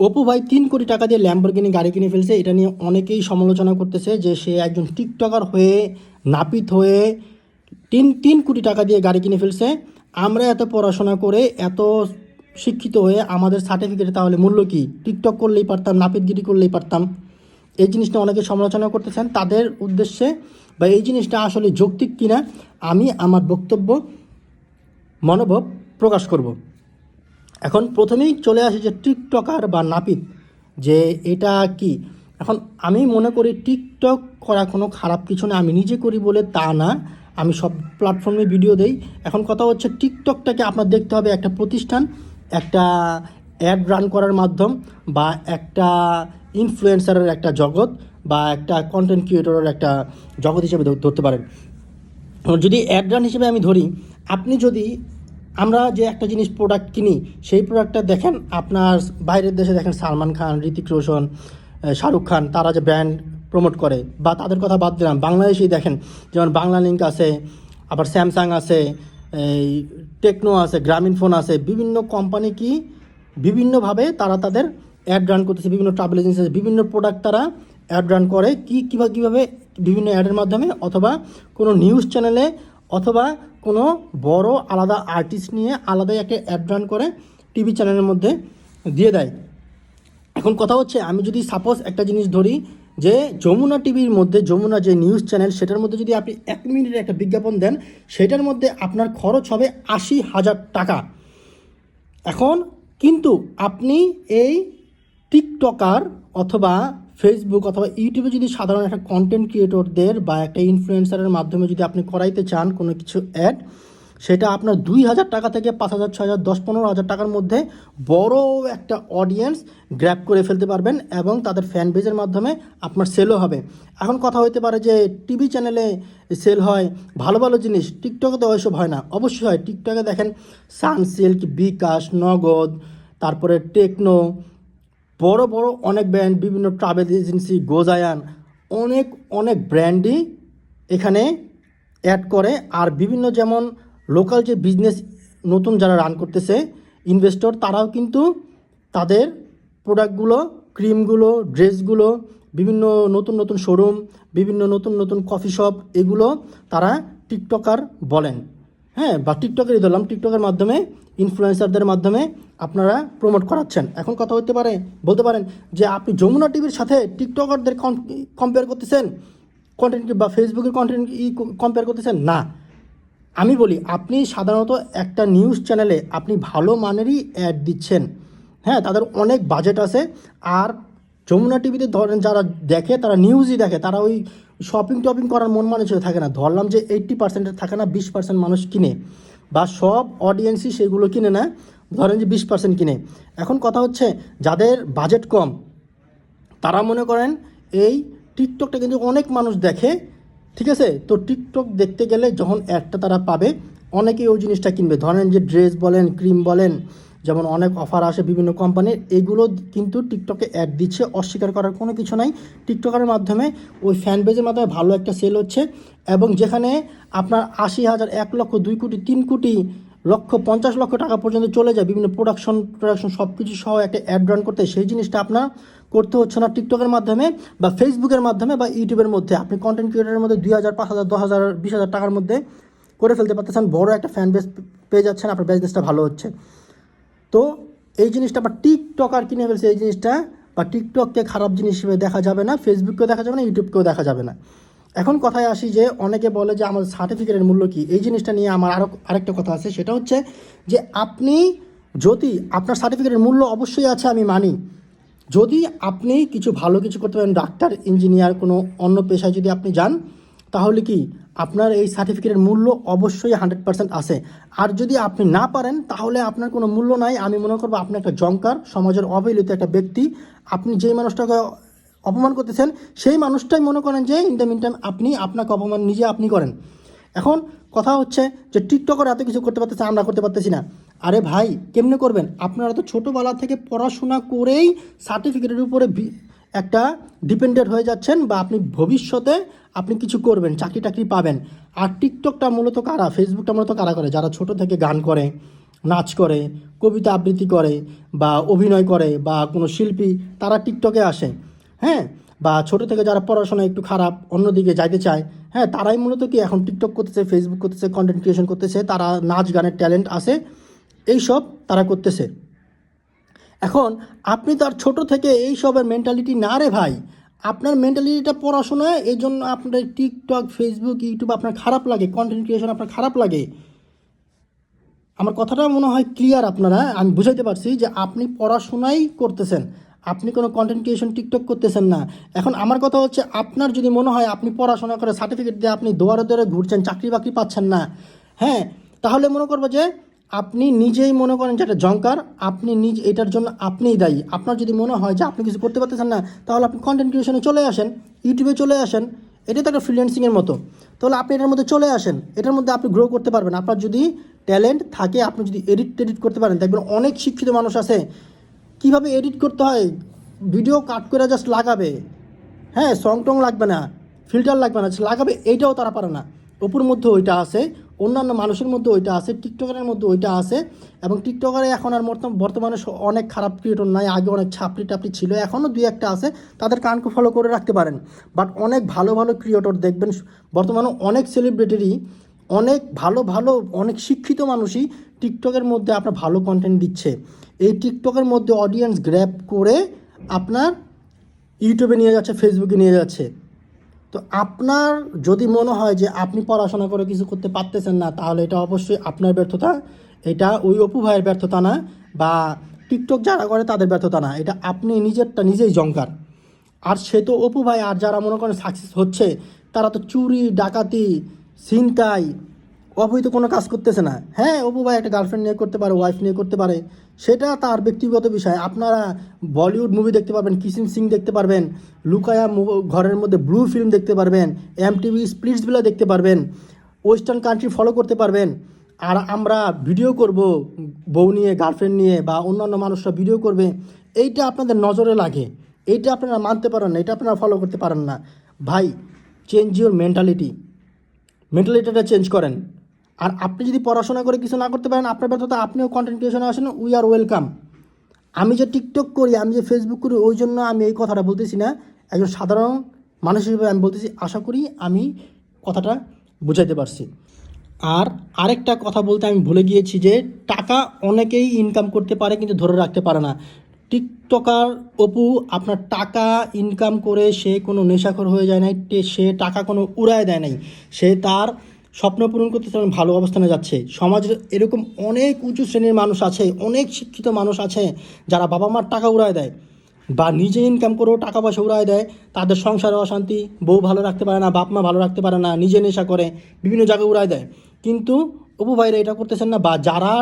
অপু ভাই তিন কোটি টাকা দিয়ে ল্যাম্বরগিনি গাড়ি কিনে ফেলছে, এটা নিয়ে অনেকেই সমালোচনা করতেছে যে সে একজন টিকটকার হয়ে, নাপিত হয়ে তিন তিন কোটি টাকা দিয়ে গাড়ি কিনে ফেলছে। আমরা এত পড়াশোনা করে, এত শিক্ষিত হয়ে আমাদের সার্টিফিকেট তাহলে মূল্য কি? টিকটক করলেই পারতাম, নাপিতগিরি করলেই পারতাম। এই জিনিসটা অনেকে সমালোচনা করতেছেন। তাদের উদ্দেশ্যে বা এই জিনিসটা আসলে যৌক্তিক কিনা, আমি আমার বক্তব্য, মনোভাব প্রকাশ করব। এখন প্রথমেই চলে আসে যে টিকটকার বা নাপিত, যে এটা কি? এখন আমি মনে করি টিকটক করা কোনো খারাপ কিছু না, আমি নিজে করি বলে তা না। আমি সব প্ল্যাটফর্মে ভিডিও দেই। এখন কথা হচ্ছে টিকটকটাকে আপনার দেখতে হবে একটা প্রতিষ্ঠান, একটা অ্যাড রান করার মাধ্যম বা একটা ইনফ্লুয়েন্সারের একটা জগৎ বা একটা কন্টেন্ট ক্রিয়েটরের একটা জগৎ হিসেবে ধরতে পারেন। যদি অ্যাড রান হিসেবে আমি ধরি, আপনি যদি আমরা যে একটা জিনিস প্রোডাক্ট কিনি, সেই প্রোডাক্টটা দেখেন আপনার বাইরের দেশে দেখেন সালমান খান ঋতিক রোশন শাহরুখ খান, তারা যে ব্র্যান্ড প্রমোট করে, বা তাদের কথা বাদ দিলাম বাংলাদেশেই দেখেন, যেমন বাংলা লিঙ্ক আছে, আবার স্যামসাং আছে, এই টেকনো আছে, গ্রামীণ ফোন আছে, বিভিন্ন কোম্পানি কি বিভিন্নভাবে তারা তাদের অ্যাড রান করতেছে, বিভিন্ন ট্রাভেল এজেন্সি আছে, বিভিন্ন প্রোডাক্ট তারা অ্যাড রান করে, কী কীভাবে কীভাবে বিভিন্ন অ্যাডের মাধ্যমে, অথবা কোনো নিউজ চ্যানেলে অথবা কোনো বড় আলাদা আর্টিস্ট নিয়ে আলাদাই একটা অ্যাড রান করে টিভি চ্যানেলের মধ্যে দিয়ে দেয়। এখন কথা হচ্ছে, আমি যদি সাপোজ একটা জিনিস ধরি যে যমুনা টিভির মধ্যে, যমুনা যে নিউজ চ্যানেল সেটার মধ্যে যদি আপনি এক মিনিটের একটা বিজ্ঞাপন দেন, সেটার মধ্যে আপনার খরচ হবে আশি হাজার টাকা। এখন কিন্তু আপনি এই টিকটকার অথবা ফেসবুক অথবা ইউটিউবে যদি সাধারণ একটা কন্টেন্ট ক্রিয়েটরদের বা একটা ইনফ্লুয়েন্সারের মাধ্যমে যদি আপনি করাইতে চান কোনো কিছু অ্যাড সেটা আপনার দুই হাজার টাকা থেকে পাঁচ হাজার, ছয় হাজার, দশ, পনেরো হাজার টাকার মধ্যে বড় একটা অডিয়েন্স গ্র্যাপ করে ফেলতে পারবেন এবং তাদের ফ্যান বেজের মাধ্যমে আপনার সেলও হবে। এখন কথা হইতে পারে যে টিভি চ্যানেলে সেল হয়, ভালো ভালো জিনিস টিকটকে তো ওইসব হয় না। অবশ্যই হয়। টিকটকে দেখেন সানসিল্ক বিকাশ নগদ তারপরে টেকনো বড় বড় অনেক ব্র্যান্ড বিভিন্ন ট্রাভেল এজেন্সি গোজায়ান অনেক অনেক ব্র্যান্ডই এখানে অ্যাড করে। আর বিভিন্ন যেমন লোকাল যে বিজনেস নতুন যারা রান করতেছে ইনভেস্টর তারাও কিন্তু তাদের প্রোডাক্টগুলো ক্রিমগুলো ড্রেসগুলো বিভিন্ন নতুন নতুন শোরুম বিভিন্ন নতুন নতুন কফি শপ এগুলো তারা টিকটকার বলেন। হ্যাঁ বা টিকটকেরই ধরলাম টিকটকের মাধ্যমে ইনফ্লুয়েন্সারদের মাধ্যমে আপনারা প্রমোট করাচ্ছেন। এখন কথা হতে পারে, বলতে পারেন যে আপনি যমুনা টিভির সাথে টিকটকারদের কম্পেয়ার করতেছেন কন্টেন্ট বা ফেসবুকের কন্টেন্ট ই কম্পেয়ার করতেছেন? না। আমি বলি, আপনি সাধারণত একটা নিউজ চ্যানেলে আপনি ভালো মানেরই অ্যাড দিচ্ছেন। হ্যাঁ তাদের অনেক বাজেট আছে। আর যমুনা টিভিতে ধরেন যারা দেখে, তারা নিউজই দেখে, তারা ওই শপিং টপিং করার মন মানুষের থাকে না। ধরলাম যে এইট্টি পার্সেন্টের থাকে না, বিশ পার্সেন্ট মানুষ কিনে বা সব অডিয়েন্সই সেগুলো কিনে না, ধরেন যে বিশ পার্সেন্ট কিনে। এখন কথা হচ্ছে, যাদের বাজেট কম, তারা মনে করেন এই টিকটকটা কিন্তু অনেক মানুষ দেখে, ঠিক আছে? তো টিকটক দেখতে গেলে যখন একটা তারা পাবে, অনেকেই ওই জিনিসটা কিনবে। ধরেন যে ড্রেস বলেন ক্রিম বলেন যেমন অনেক অফার আসে বিভিন্ন কোম্পানির, এগুলো কিন্তু টিকটকে অ্যাড দিচ্ছে, অস্বীকার করার কোনো কিছু নাই। টিকটকের মাধ্যমে ওই ফ্যান পেজের মাধ্যমে ভালো একটা সেল হচ্ছে এবং যেখানে আপনার আশি হাজার, এক লক্ষ, দুই কোটি, তিন কোটি, লক্ষ, পঞ্চাশ লক্ষ টাকা পর্যন্ত চলে যায়। বিভিন্ন প্রোডাকশন প্রোডাকশন সব কিছু সহ একটা অ্যাড রান করতে সেই জিনিসটা আপনার করতে হচ্ছে না টিকটকের মাধ্যমে বা ফেসবুকের মাধ্যমে বা ইউটিউবের মধ্যে। আপনি কন্টেন্ট ক্রিয়েটারের মধ্যে দুই হাজার, পাঁচ হাজার, দশ হাজার, বিশ হাজার টাকার মধ্যে করে ফেলতে পারতেছেন। বড় একটা ফ্যান বেস পেয়ে যাচ্ছেন, আপনার বিজনেসটা ভালো হচ্ছে। তো এই জিনিসটা বা টিকটকার কিনে ফেলছে এই জিনিসটা বা টিকটককে খারাপ জিনিস হিসেবে দেখা যাবে না ফেসবুককেও দেখা যাবে না ইউটিউবকেও দেখা যাবে না। এখন কথায় আসি যে অনেকে বলে যে আমাদের সার্টিফিকেটের মূল্য কী? এই জিনিসটা নিয়ে আমার আরও আরেকটা কথা আছে, সেটা হচ্ছে যে আপনি যদি আপনার সার্টিফিকেটের মূল্য অবশ্যই আছে, আমি মানি। যদি আপনি কিছু ভালো কিছু করতে পারেন ডাক্তার ইঞ্জিনিয়ার কোনো অন্য পেশায় যদি আপনি যান তাহলে কি আপনার এই সার্টিফিকেটের মূল্য অবশ্যই হান্ড্রেড পার্সেন্ট আছে। আর যদি আপনি না পারেন, তাহলে আপনার কোনো মূল্য নাই। আমি মনে করব আপনি একটা জঙ্কার সমাজের অবহেলিত একটা ব্যক্তি। আপনি যেই মানুষটাকে অপমান করতেছেন, সেই মানুষটাই মনে করেন যে ইন দ্য আপনি আপনাকে অপমান নিজে আপনি করেন। এখন কথা হচ্ছে যে টিকটকার এত কিছু করতে পারতেছে, আমরা করতে পারতেছি না। আরে ভাই, কেমনে করবেন? আপনারা তো ছোটোবেলা থেকে পড়াশোনা করেই সার্টিফিকেটের উপরে একটা ডিপেন্ডেন্ট হয়ে যাচ্ছেন বা আপনি ভবিষ্যতে আপনি কিছু করবেন, চাকরি টাকরি পাবেন। আর টিকটকটা মূলত কারা? ফেসবুকটা মূলত কারা করে? যারা ছোট থেকে গান করে, নাচ করে, কবিতা আবৃত্তি করে বা অভিনয় করে বা কোনো শিল্পী, তারা টিকটকে আসে। হ্যাঁ? বা ছোট থেকে যারা পড়াশোনা একটু খারাপ, অন্যদিকে যাইতে চায় হ্যাঁ তারাই মূলত কি এখন টিকটক করতেছে ফেসবুক করতেছে কন্টেন্ট ক্রিয়েশন করতেছে, তারা নাচ গানের ট্যালেন্ট আছে এইসব তারা করতেছে। এখন আপনি তার ছোট থেকে এই সবের মেন্টালিটি না রে ভাই। আপনার মেন্টালিটিটা পড়াশোনায় এই জন্য আপনার টিকটক ফেসবুক ইউটিউব আপনার খারাপ লাগে কন্টেন্ট ক্রিয়েশন আপনার খারাপ লাগে। আমার কথাটা মনে হয় ক্লিয়ার আপনারা, আমি বুঝাইতে পারছি যে আপনি পড়াশোনাই করতেছেন। আপনি কোনো কন্টেন্ট ক্রিয়েশন টিকটক করতেছেন না। এখন আমার কথা হচ্ছে আপনার যদি মনে হয় আপনি পড়াশোনা করে সার্টিফিকেট দিয়ে আপনি দোয়ারে দোয়ারে ঘুরছেন, চাকরি বাকরি পাচ্ছেন না হ্যাঁ তাহলে মনে করব যে আপনি নিজেই মনে করেন যে একটা জঙ্কার আপনি নিজ, এটার জন্য আপনিই দায়ী। আপনার যদি মনে হয় যে আপনি কিছু করতে পারতেছেন না, তাহলে আপনি কন্টেন্ট ক্রিয়েশনে চলে আসেন ইউটিউবে চলে আসেন এটা তো একটা ফ্রিল্যান্সিংয়ের মতো। তাহলে আপনি এটার মধ্যে চলে আসেন, এটার মধ্যে আপনি গ্রো করতে পারবেন। আপনার যদি ট্যালেন্ট থাকে, আপনি যদি এডিট টেডিট করতে পারেন, দেখবেন অনেক শিক্ষিত মানুষ আছে। কীভাবে এডিট করতে হয়? ভিডিও কাট করে জাস্ট লাগাবে। হ্যাঁ সং টং লাগবে না ফিল্টার লাগবে না লাগাবে এইটাও তারা পারে না। অপুর মধ্যে ওইটা আছে অন্যান্য মানুষের মধ্যে ওইটা আছে, টিকটকারের মধ্যে ওইটা আছে, এবং টিকটকারে এখন আর বর্তম- বর্তমানে অনেক খারাপ ক্রিয়েটর নাই, আগে অনেক ছাপড়ি টাপড়ি ছিল, এখনও দুই একটা আছে, তাদের কানকে ফলো করে রাখতে পারেন। বাট অনেক ভালো ভালো ক্রিয়েটর দেখবেন বর্তমানে অনেক সেলিব্রিটিরই অনেক ভালো ভালো, অনেক শিক্ষিত মানুষই টিকটকের মধ্যে আপনার ভালো কন্টেন্ট দিচ্ছে। এই টিকটকের মধ্যে অডিয়েন্স গ্র্যাপ করে আপনার ইউটিউবে নিয়ে যাচ্ছে ফেসবুকে নিয়ে যাচ্ছে। তো আপনার যদি মনে হয় যে আপনি পড়াশোনা করে কিছু করতে পারতেছেন না, তাহলে এটা অবশ্যই আপনার ব্যর্থতা। এটা ওই অপু ভাইয়ের ব্যর্থতা না, বা টিকটক যারা করে তাদের ব্যর্থতা না। এটা আপনি নিজেরটা নিজেই জঙ্কার আর সে তো অপু ভাই, আর যারা মনে করেন সাকসেস হচ্ছে, তারা তো চুরি, ডাকাতি, ছিনতাই অবৈধ কোনো কাজ করতেছে না। হ্যাঁ অপু ভাই একটা গার্লফ্রেন্ড নিয়ে করতে পারে ওয়াইফ নিয়ে করতে পারে। সেটা তার ব্যক্তিগত বিষয়। আপনারা বলিউড মুভি দেখতে পারবেন কিসিং সিং দেখতে পারবেন, লুকায়া ঘরের মধ্যে ব্লু ফিল্ম দেখতে পারবেন এম টিভি স্প্লিটসগুলো দেখতে পারবেন ওয়েস্টার্ন কান্ট্রি ফলো করতে পারবেন। আর আমরা ভিডিও করব, বউ নিয়ে গার্লফ্রেন্ড নিয়ে বা অন্যান্য মানুষরা ভিডিও করবে। এইটা আপনাদের নজরে লাগে। এইটা আপনারা মানতে পারেন না, এটা আপনারা ফলো করতে পারেন না। ভাই চেঞ্জ ইউর মেন্টালিটি মেন্টালিটিটা চেঞ্জ করেন। আর আপনি যদি পড়াশোনা করে কিছু না করতে পারেন, আপনার ব্যর্থতা আপনিও কন্টেন্ট ক্রিয়েশনে আসেন উই আর ওয়েলকাম আমি যে টিকটক করি, আমি যে ফেসবুক করি, ওই জন্য আমি এই কথাটা বলতেছি না। একজন সাধারণ মানুষ হিসেবে আমি বলতেছি, আশা করি আমি কথাটা বুঝাইতে পারছি। আর আরেকটা কথা বলতে আমি ভুলে গিয়েছি যে, টাকা অনেকেই ইনকাম করতে পারে কিন্তু ধরে রাখতে পারে না। টিকটকার অপু, আপনার টাকা ইনকাম করে সে কোনো নেশাখর হয়ে যায় নাই সে টাকা কোনো উড়ায় দেয় নাই। সে তার স্বপ্ন পূরণ করতে তেমন ভালো অবস্থানে যাচ্ছে। সমাজের এরকম অনেক উঁচু শ্রেণির মানুষ আছে, অনেক শিক্ষিত মানুষ আছে, যারা বাবা মার টাকা উড়ায় দেয় বা নিজে ইনকাম করেও টাকা পয়সা উড়ায় দেয়। তাদের সংসারে অশান্তি, বউ ভালো রাখতে পারে না বাপ মা ভালো রাখতে পারে না, নিজে নেশা করে, বিভিন্ন জায়গায় উড়ায় দেয়। কিন্তু অপু ভাইরা এটা করতেছেন না বা যারা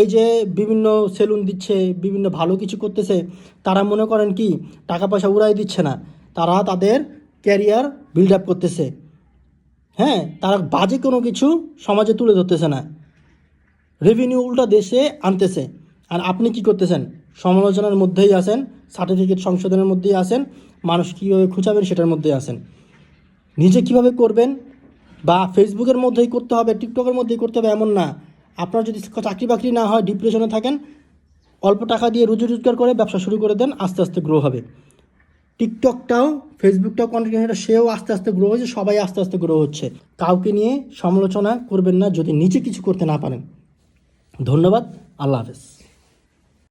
এই যে বিভিন্ন সেলুন দিচ্ছে, বিভিন্ন ভালো কিছু করতেছে, তারা মনে করেন কি টাকা পয়সা উড়াই দিচ্ছে না। তারা তাদের ক্যারিয়ার বিল্ড আপ করতেছে। হ্যাঁ তারা বাজে কোনো কিছু সমাজে তুলে ধরতেছে না। রেভিনিউ উল্টা দেশে আনতেছে। আর আপনি কি করতেছেন? সমালোচনার মধ্যেই আছেন সার্টিফিকেট সংশোধনের মধ্যেই আছেন, মানুষ কীভাবে খুঁচাবেন সেটার মধ্যেই আছেন। নিজে কীভাবে করবেন? বা ফেসবুকের মধ্যেই করতে হবে টিকটকের মধ্যেই করতে হবে এমন না। আপনার যদি চাকরি বাকরি না হয় ডিপ্রেশনে থাকেন, অল্প টাকা দিয়ে রুজি রোজগার করে ব্যবসা শুরু করে দেন, আস্তে আস্তে গ্রো হবে। টিকটকটাও, ফেসবুকটাও কন্টেন্ট সেও আস্তে আস্তে গ্রো হয়েছে, সবাই আস্তে আস্তে গ্রো হচ্ছে। কাউকে নিয়ে সমালোচনা করবেন না যদি নিজে কিছু করতে না পারেন। ধন্যবাদ, আল্লাহ হাফেজ।